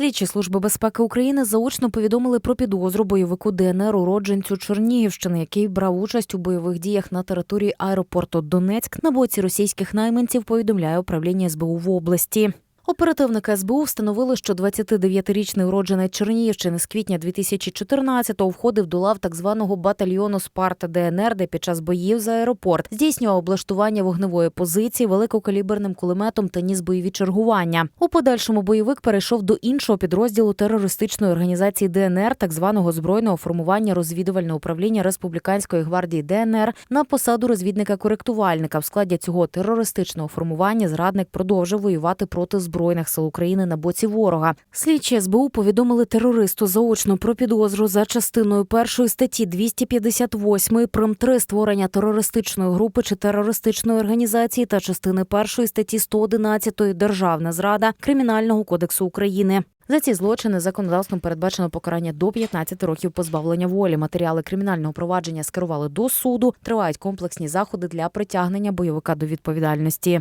Слідчі служби безпеки України заочно повідомили про підозру бойовику ДНР уродженцю Чернігівщини, який брав участь у бойових діях на території аеропорту Донецьк на боці російських найманців. Повідомляє управління СБУ в області. Оперативники СБУ встановили, що 29-річний уродженець Чернігівщини з квітня 2014-го входив до лав так званого батальйону Спарта ДНР, де під час боїв за аеропорт здійснював облаштування вогневої позиції великокаліберним кулеметом та ніс бойові чергування. У подальшому бойовик перейшов до іншого підрозділу терористичної організації ДНР, так званого збройного формування розвідувального управління Республіканської гвардії ДНР на посаду розвідника-коректувальника. В складі цього терористичного формування зрадник продовжив воювати проти збройних сил України на боці ворога. Слідчі СБУ повідомили терористу заочно про підозру за частиною першої статті 258 прим 3 створення терористичної групи чи терористичної організації та частини першої статті 111 Державна зрада Кримінального кодексу України. За ці злочини законодавством передбачено покарання до 15 років позбавлення волі. Матеріали кримінального провадження скерували до суду. Тривають комплексні заходи для притягнення бойовика до відповідальності.